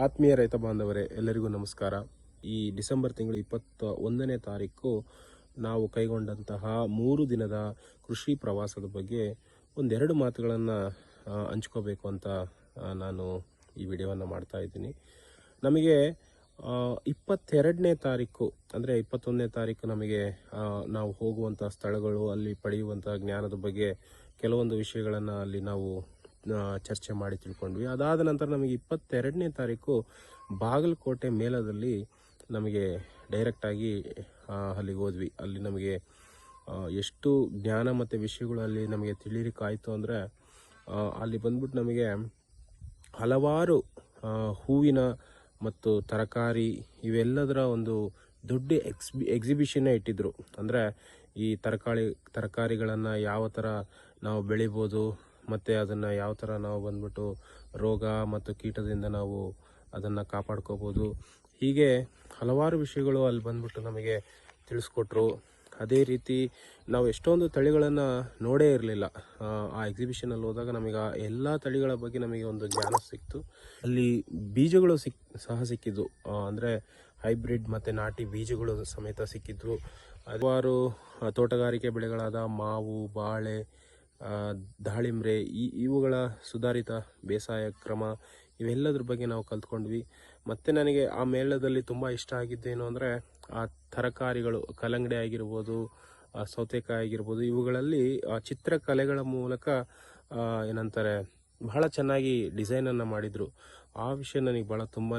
ಆತ್ಮೀಯ ರೈತ ಬಾಂಧವರೇ, ಎಲ್ಲರಿಗೂ ನಮಸ್ಕಾರ. ಈ ಡಿಸೆಂಬರ್ ತಿಂಗಳು ಇಪ್ಪತ್ತ ಒಂದನೇ ತಾರೀಕು ನಾವು ಕೈಗೊಂಡಂತಹ ಮೂರು ದಿನದ ಕೃಷಿ ಪ್ರವಾಸದ ಬಗ್ಗೆ ಒಂದೆರಡು ಮಾತುಗಳನ್ನು ಹಂಚ್ಕೋಬೇಕು ಅಂತ ನಾನು ಈ ವಿಡಿಯೋವನ್ನು ಮಾಡ್ತಾ ಇದ್ದೀನಿ. ನಮಗೆ ಇಪ್ಪತ್ತೆರಡನೇ ತಾರೀಕು, ಅಂದರೆ ಇಪ್ಪತ್ತೊಂದನೇ ತಾರೀಕು ನಮಗೆ ನಾವು ಹೋಗುವಂಥ ಸ್ಥಳಗಳು, ಅಲ್ಲಿ ಪಡೆಯುವಂಥ ಜ್ಞಾನದ ಬಗ್ಗೆ ಕೆಲವೊಂದು ವಿಷಯಗಳನ್ನು ಅಲ್ಲಿ ನಾವು ಚರ್ಚೆ ಮಾಡಿ ತಿಳ್ಕೊಂಡ್ವಿ. ಅದಾದ ನಂತರ ನಮಗೆ ಇಪ್ಪತ್ತೆರಡನೇ ತಾರೀಕು ಬಾಗಲಕೋಟೆ ಮೇಳದಲ್ಲಿ ನಮಗೆ ಡೈರೆಕ್ಟಾಗಿ ಅಲ್ಲಿಗೆ ಹೋದ್ವಿ. ಅಲ್ಲಿ ನಮಗೆ ಎಷ್ಟು ಜ್ಞಾನ ಮತ್ತು ವಿಷಯಗಳು ಅಲ್ಲಿ ನಮಗೆ ತಿಳಿಲಿಕ್ಕಾಯಿತು ಅಂದರೆ ಅಲ್ಲಿ ಬಂದ್ಬಿಟ್ಟು ನಮಗೆ ಹಲವಾರು ಹೂವಿನ ಮತ್ತು ತರಕಾರಿ ಇವೆಲ್ಲದರ ಒಂದು ದೊಡ್ಡ ಎಕ್ಸ್ಬಿ ಎಕ್ಸಿಬಿಷನ್ನೇ ಇಟ್ಟಿದ್ದರು ಅಂದರೆ ಈ ತರಕಾರಿ ತರಕಾರಿಗಳನ್ನು ಯಾವ ಥರ ನಾವು ಬೆಳಿಬೋದು ಮತ್ತು ಅದನ್ನು ಯಾವ ಥರ ನಾವು ಬಂದ್ಬಿಟ್ಟು ರೋಗ ಮತ್ತು ಕೀಟದಿಂದ ನಾವು ಅದನ್ನು ಕಾಪಾಡ್ಕೋಬೋದು. ಹೀಗೆ ಹಲವಾರು ವಿಷಯಗಳು ಅಲ್ಲಿ ಬಂದ್ಬಿಟ್ಟು ನಮಗೆ ತಿಳಿಸ್ಕೊಟ್ರು. ಅದೇ ರೀತಿ ನಾವು ಎಷ್ಟೊಂದು ತಳಿಗಳನ್ನು ನೋಡೇ ಇರಲಿಲ್ಲ. ಆ ಎಕ್ಸಿಬಿಷನಲ್ಲಿ ಹೋದಾಗ ನಮಗೆ ಆ ಎಲ್ಲ ತಳಿಗಳ ಬಗ್ಗೆ ನಮಗೆ ಒಂದು ಜ್ಞಾನ ಸಿಕ್ತು. ಅಲ್ಲಿ ಬೀಜಗಳು ಸಿಕ್, ಸಹ ಸಿಕ್ಕಿದ್ದು. ಅಂದರೆ ಹೈಬ್ರಿಡ್ ಮತ್ತು ನಾಟಿ ಬೀಜಗಳು ಸಮೇತ ಸಿಕ್ಕಿದ್ರು. ಹಲವಾರು ತೋಟಗಾರಿಕೆ ಬೆಳೆಗಳಾದ ಮಾವು, ಬಾಳೆ ದಾಳಿಂಬ್ರೆ, ಈ ಇವುಗಳ ಸುಧಾರಿತ ಬೇಸಾಯ ಕ್ರಮ ಇವೆಲ್ಲದ್ರ ಬಗ್ಗೆ ನಾವು ಕಲ್ತ್ಕೊಂಡ್ವಿ. ಮತ್ತು ನನಗೆ ಆ ಮೇಳದಲ್ಲಿ ತುಂಬ ಇಷ್ಟ ಆಗಿದ್ದೇನು ಅಂದರೆ, ಆ ತರಕಾರಿಗಳು, ಕಲ್ಲಂಗಡಿ ಆಗಿರ್ಬೋದು ಸೌತೆಕಾಯಿ ಆಗಿರ್ಬೋದು, ಇವುಗಳಲ್ಲಿ ಚಿತ್ರಕಲೆಗಳ ಮೂಲಕ ಏನಂತಾರೆ, ಬಹಳ ಚೆನ್ನಾಗಿ ಡಿಸೈನನ್ನು ಮಾಡಿದರು. ಆ ವಿಷಯ ನನಗೆ ಭಾಳ ತುಂಬಾ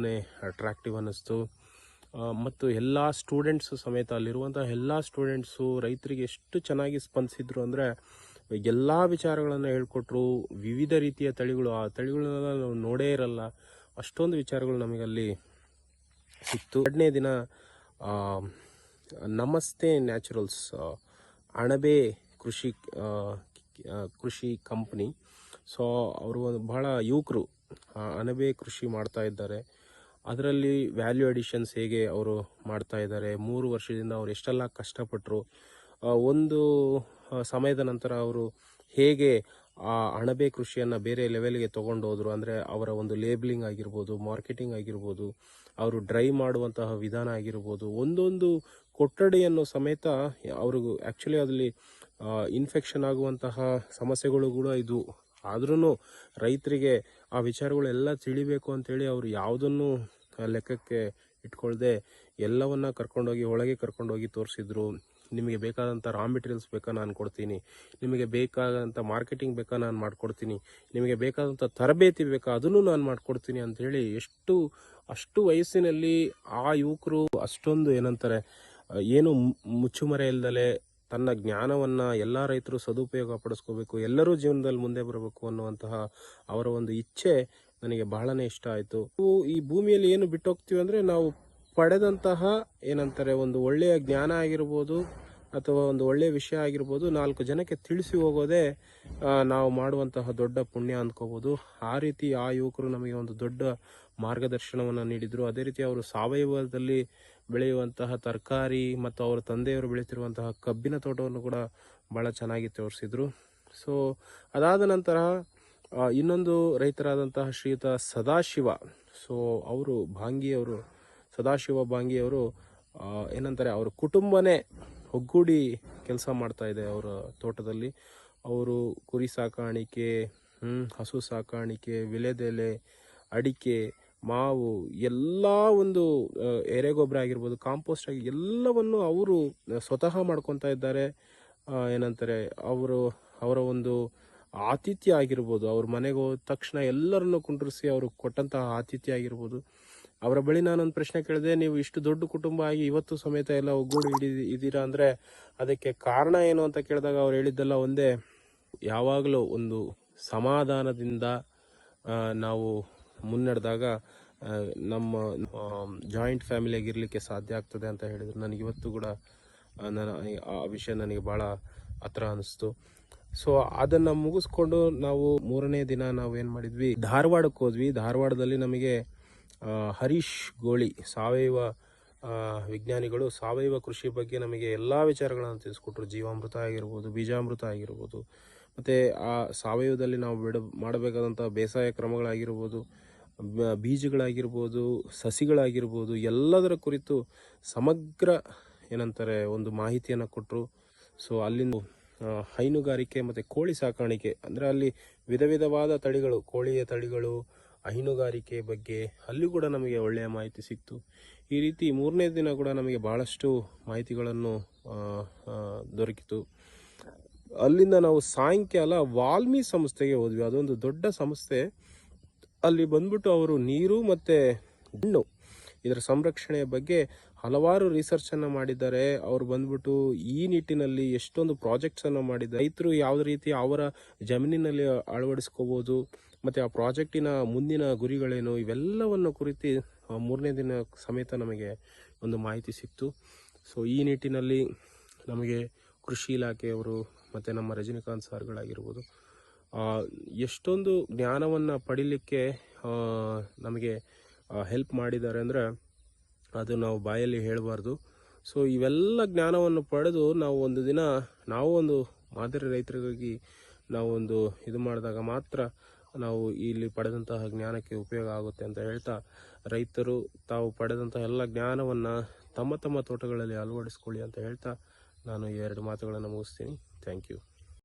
ಅಟ್ರಾಕ್ಟಿವ್ ಅನ್ನಿಸ್ತು. ಮತ್ತು ಎಲ್ಲ ಸ್ಟೂಡೆಂಟ್ಸು ಸಮೇತ ಅಲ್ಲಿರುವಂಥ ಎಲ್ಲ ಸ್ಟೂಡೆಂಟ್ಸು ರೈತರಿಗೆ ಎಷ್ಟು ಚೆನ್ನಾಗಿ ಸ್ಪಂದಿಸಿದ್ರು ಅಂದರೆ ಎಲ್ಲ ವಿಚಾರಗಳನ್ನು ಹೇಳ್ಕೊಟ್ರು, ವಿವಿಧ ರೀತಿಯ ತಳಿಗಳು, ಆ ತಳಿಗಳನ್ನೆಲ್ಲ ನಾವು ನೋಡೇ ಇರಲ್ಲ. ಅಷ್ಟೊಂದು ವಿಚಾರಗಳು ನಮಗಲ್ಲಿ ಸಿಕ್ತು. ಎರಡನೇ ದಿನ ನಮಸ್ತೆ ನ್ಯಾಚುರಲ್ಸ್ ಅಣಬೆ ಕೃಷಿ ಕೃಷಿ ಕಂಪ್ನಿ. ಸೊ, ಅವರು ಒಂದು ಬಹಳ ಯುವಕರು ಅಣಬೆ ಕೃಷಿ ಮಾಡ್ತಾ ಇದ್ದಾರೆ. ಅದರಲ್ಲಿ ವ್ಯಾಲ್ಯೂ ಅಡಿಷನ್ಸ್ ಹೇಗೆ ಅವರು ಮಾಡ್ತಾ ಇದ್ದಾರೆ, ಮೂರು ವರ್ಷದಿಂದ ಅವರು ಎಷ್ಟೆಲ್ಲ ಕಷ್ಟಪಟ್ಟರು ಒಂದು ಸಮಯದ ನಂತರ ಅವರು ಹೇಗೆ ಆ ಅಣಬೆ ಕೃಷಿಯನ್ನು ಬೇರೆ ಲೆವೆಲ್ಗೆ ತೊಗೊಂಡು ಹೋದರು ಅಂದರೆ ಅವರ ಒಂದು ಲೇಬ್ಲಿಂಗ್ ಆಗಿರ್ಬೋದು ಮಾರ್ಕೆಟಿಂಗ್ ಆಗಿರ್ಬೋದು, ಅವರು ಡ್ರೈ ಮಾಡುವಂತಹ ವಿಧಾನ ಆಗಿರ್ಬೋದು, ಒಂದೊಂದು ಕೊಠಡಿಯನ್ನು ಸಮೇತ ಅವ್ರಿಗೂ ಆ್ಯಕ್ಚುಲಿ ಅದರಲ್ಲಿ ಇನ್ಫೆಕ್ಷನ್ ಆಗುವಂತಹ ಸಮಸ್ಯೆಗಳು ಕೂಡ ಇದು. ಆದ್ರೂ ರೈತರಿಗೆ ಆ ವಿಚಾರಗಳೆಲ್ಲ ತಿಳಿಬೇಕು ಅಂತೇಳಿ ಅವರು ಯಾವುದನ್ನು ಲೆಕ್ಕಕ್ಕೆ ಇಟ್ಕೊಳ್ಳದೆ ಎಲ್ಲವನ್ನ ಕರ್ಕೊಂಡೋಗಿ, ಒಳಗೆ ಕರ್ಕೊಂಡೋಗಿ ತೋರಿಸಿದ್ರು. ನಿಮಗೆ ಬೇಕಾದಂಥ ರಾ ಮೆಟೀರಿಯಲ್ಸ್ ಬೇಕಾ ನಾನು ಕೊಡ್ತೀನಿ. ನಿಮಗೆ ಬೇಕಾದಂಥ ಮಾರ್ಕೆಟಿಂಗ್ ಬೇಕಾ ನಾನು ಮಾಡಿಕೊಡ್ತೀನಿ. ನಿಮಗೆ ಬೇಕಾದಂಥ ತರಬೇತಿ ಬೇಕಾ ಅದನ್ನು ನಾನು ಮಾಡಿಕೊಡ್ತೀನಿ ಅಂಥೇಳಿ ಎಷ್ಟು, ಅಷ್ಟು ವಯಸ್ಸಿನಲ್ಲಿ ಆ ಯುವಕರು ಅಷ್ಟೊಂದು ಏನಂತಾರೆ, ಏನು ಮುಚ್ಚುಮರೆ ಇಲ್ದಲೆ ತನ್ನ ಜ್ಞಾನವನ್ನು ಎಲ್ಲ ರೈತರು ಸದುಪಯೋಗ ಪಡಿಸ್ಕೋಬೇಕು, ಎಲ್ಲರೂ ಜೀವನದಲ್ಲಿ ಮುಂದೆ ಬರಬೇಕು ಅನ್ನುವಂತಹ ಅವರ ಒಂದು ಇಚ್ಛೆ ನನಗೆ ಬಹಳನೇ ಇಷ್ಟ ಆಯಿತು. ಈ ಭೂಮಿಯಲ್ಲಿ ಏನು ಬಿಟ್ಟೋಗ್ತೀವಿ ಅಂದರೆ ನಾವು ಪಡೆದಂತಹ ಏನಂತಾರೆ, ಒಂದು ಒಳ್ಳೆಯ ಜ್ಞಾನ ಆಗಿರ್ಬೋದು ಅಥವಾ ಒಂದು ಒಳ್ಳೆಯ ವಿಷಯ ಆಗಿರ್ಬೋದು, ನಾಲ್ಕು ಜನಕ್ಕೆ ತಿಳಿಸಿ ಹೋಗೋದೇ ನಾವು ಮಾಡುವಂತಹ ದೊಡ್ಡ ಪುಣ್ಯ ಅಂದ್ಕೋಬೋದು. ಆ ರೀತಿ ಆ ಯುವಕರು ನಮಗೆ ಒಂದು ದೊಡ್ಡ ಮಾರ್ಗದರ್ಶನವನ್ನು ನೀಡಿದರು. ಅದೇ ರೀತಿ ಅವರು ಸಾವಯವದಲ್ಲಿ ಬೆಳೆಯುವಂತಹ ತರಕಾರಿ ಮತ್ತು ಅವರ ತಂದೆಯವರು ಬೆಳೆಯುತ್ತಿರುವಂತಹ ಕಬ್ಬಿನ ತೋಟವನ್ನು ಕೂಡ ಭಾಳ ಚೆನ್ನಾಗಿ ತೋರಿಸಿದರು. ಸೊ ಅದಾದ ನಂತರ ಇನ್ನೊಂದು ರೈತರಾದಂತಹ ಶ್ರೀಯುತ ಸದಾಶಿವ. ಸೊ ಅವರು ಭಾಂಗಿಯವರು, ಸದಾಶಿವ ಭಾಂಗಿಯವರು ಏನಂತಾರೆ, ಅವ್ರ ಕುಟುಂಬನೇ ಒಗ್ಗೂಡಿ ಕೆಲಸ ಮಾಡ್ತಾ ಇದೆ ಅವರ ತೋಟದಲ್ಲಿ. ಅವರು ಕುರಿ ಸಾಕಾಣಿಕೆ ಹಸು ಸಾಕಾಣಿಕೆ, ವಿಲೆದೆಲೆ, ಅಡಿಕೆ, ಮಾವು, ಎಲ್ಲ ಒಂದು ಎರೆಗೊಬ್ಬರ ಆಗಿರ್ಬೋದು, ಕಾಂಪೋಸ್ಟ್ ಆಗಿ ಎಲ್ಲವನ್ನು ಅವರು ಸ್ವತಃ ಮಾಡ್ಕೊತಾ ಇದ್ದಾರೆ. ಏನಂತಾರೆ, ಅವರು, ಅವರ ಒಂದು ಆತಿಥ್ಯ ಆಗಿರ್ಬೋದು, ಅವ್ರ ಮನೆಗೆ ಹೋದ ತಕ್ಷಣ ಎಲ್ಲರನ್ನು ಕುಂಡ್ರಿಸಿ ಅವರು ಕೊಟ್ಟಂತಹ ಆತಿಥ್ಯ ಆಗಿರ್ಬೋದು. ಅವರ ಬಳಿ ನಾನೊಂದು ಪ್ರಶ್ನೆ ಕೇಳಿದೆ. ನೀವು ಇಷ್ಟು ದೊಡ್ಡ ಕುಟುಂಬ ಆಗಿ ಇವತ್ತು ಸಮೇತ ಎಲ್ಲ ಒಗ್ಗೂಡಿ ಹಿಡಿ ಇದ್ದೀರಾ ಅಂದರೆ ಅದಕ್ಕೆ ಕಾರಣ ಏನು ಅಂತ ಕೇಳಿದಾಗ ಅವ್ರು ಹೇಳಿದ್ದೆಲ್ಲ ಒಂದೇ, ಯಾವಾಗಲೂ ಒಂದು ಸಮಾಧಾನದಿಂದ ನಾವು ಮುನ್ನಡೆದಾಗ ನಮ್ಮ ಜಾಯಿಂಟ್ ಫ್ಯಾಮಿಲಿಯಾಗಿರಲಿಕ್ಕೆ ಸಾಧ್ಯ ಆಗ್ತದೆ ಅಂತ ಹೇಳಿದರು. ನನಗೆ ಇವತ್ತು ಕೂಡ ನನ್ನ, ಆ ವಿಷಯ ನನಗೆ ಭಾಳ ಹತ್ರ ಅನ್ನಿಸ್ತು ಸೊ ಅದನ್ನು ಮುಗಿಸ್ಕೊಂಡು ನಾವು ಮೂರನೇ ದಿನ ನಾವು ಏನು ಮಾಡಿದ್ವಿ? ಧಾರವಾಡಕ್ಕೆ ಹೋದ್ವಿ. ಧಾರವಾಡದಲ್ಲಿ ನಮಗೆ ಹರೀಶ್ ಗೋಳಿ, ಸಾವಯವ ವಿಜ್ಞಾನಿಗಳು, ಸಾವಯವ ಕೃಷಿ ಬಗ್ಗೆ ನಮಗೆ ಎಲ್ಲ ವಿಚಾರಗಳನ್ನು ತಿಳಿಸ್ಕೊಟ್ರು. ಜೀವಾಮೃತ ಆಗಿರ್ಬೋದು, ಬೀಜಾಮೃತ ಆಗಿರ್ಬೋದು, ಮತ್ತು ಆ ಸಾವಯವದಲ್ಲಿ ನಾವು ಬಿಡ ಮಾಡಬೇಕಾದಂಥ ಬೇಸಾಯ ಕ್ರಮಗಳಾಗಿರ್ಬೋದು ಬೀಜಗಳಾಗಿರ್ಬೋದು, ಸಸಿಗಳಾಗಿರ್ಬೋದು, ಎಲ್ಲದರ ಕುರಿತು ಸಮಗ್ರ ಏನಂತಾರೆ, ಒಂದು ಮಾಹಿತಿಯನ್ನು ಕೊಟ್ಟರು ಸೊ, ಅಲ್ಲಿಂದ ಹೈನುಗಾರಿಕೆ ಮತ್ತು ಕೋಳಿ ಸಾಕಾಣಿಕೆ, ಅಂದರೆ ಅಲ್ಲಿ ವಿಧ ವಿಧವಾದ ತಳಿಗಳು, ಕೋಳಿಯ ತಳಿಗಳು ಹೈನುಗಾರಿಕೆ ಬಗ್ಗೆ ಅಲ್ಲಿ ಕೂಡ ನಮಗೆ ಒಳ್ಳೆಯ ಮಾಹಿತಿ ಸಿಕ್ತು. ಈ ರೀತಿ ಮೂರನೇ ದಿನ ಕೂಡ ನಮಗೆ ಭಾಳಷ್ಟು ಮಾಹಿತಿಗಳನ್ನು ದೊರಕಿತು. ಅಲ್ಲಿಂದ ನಾವು ಸಾಯಂಕಾಲ ವಾಲ್ಮಿ ಸಂಸ್ಥೆಗೆ ಹೋದ್ವಿ. ಅದೊಂದು ದೊಡ್ಡ ಸಂಸ್ಥೆ. ಅಲ್ಲಿ ಬಂದ್ಬಿಟ್ಟು ಅವರು ನೀರು ಮತ್ತು ಹಣ್ಣು ಇದರ ಸಂರಕ್ಷಣೆಯ ಬಗ್ಗೆ ಹಲವಾರು ರಿಸರ್ಚನ್ನು ಮಾಡಿದ್ದಾರೆ. ಅವರು ಬಂದ್ಬಿಟ್ಟು ಈ ನಿಟ್ಟಿನಲ್ಲಿ ಎಷ್ಟೊಂದು ಪ್ರಾಜೆಕ್ಟ್ಸನ್ನು ಮಾಡಿದ್ದಾರೆ. ರೈತರು ಯಾವುದೇ ರೀತಿ ಅವರ ಜಮೀನಿನಲ್ಲಿ ಅಳವಡಿಸ್ಕೋಬಹುದು ಮತ್ತೆ ಆ ಪ್ರಾಜೆಕ್ಟಿನ ಮುಂದಿನ ಗುರಿಗಳೇನು ಇವೆಲ್ಲವನ್ನು ಕುರಿತು ಮೂರನೇ ದಿನ ಸಮೇತ ನಮಗೆ ಒಂದು ಮಾಹಿತಿ ಸಿಕ್ತು. ಸೊ ಈ ನಿಟ್ಟಿನಲ್ಲಿ ನಮಗೆ ಕೃಷಿ ಇಲಾಖೆಯವರು ಮತ್ತು ನಮ್ಮ ರಜನಿಕಾಂತ್ ಸರ್ಗಳಾಗಿರ್ಬೋದು ಎಷ್ಟೊಂದು ಜ್ಞಾನವನ್ನು ಪಡಿಲಿಕ್ಕೆ ನಮಗೆ ಹೆಲ್ಪ್ ಮಾಡಿದ್ದಾರೆ ಅಂದರೆ ಅದು ನಾವು ಬಾಯಲ್ಲಿ ಹೇಳಬಾರ್ದು. ಸೊ ಇವೆಲ್ಲ ಜ್ಞಾನವನ್ನು ಪಡೆದು ನಾವು ಒಂದು ದಿನ, ನಾವು ಒಂದು ಮಾದರಿ ರೈತರಿಗಾಗಿ ಒಂದು ಇದು ಮಾಡಿದಾಗ ಮಾತ್ರ ನಾವು ಇಲ್ಲಿ ಪಡೆದಂತಹ ಜ್ಞಾನಕ್ಕೆ ಉಪಯೋಗ ಆಗುತ್ತೆ ಅಂತ ಹೇಳ್ತಾ ರೈತರು ತಾವು ಪಡೆದಂತಹ ಎಲ್ಲ ಜ್ಞಾನವನ್ನು ತಮ್ಮ ತಮ್ಮ ತೋಟಗಳಲ್ಲಿ ಅಳವಡಿಸ್ಕೊಳ್ಳಿ ಅಂತ ಹೇಳ್ತಾ ನಾನು ಎರಡು ಮಾತುಗಳನ್ನು ಮುಗಿಸ್ತೀನಿ. Thank you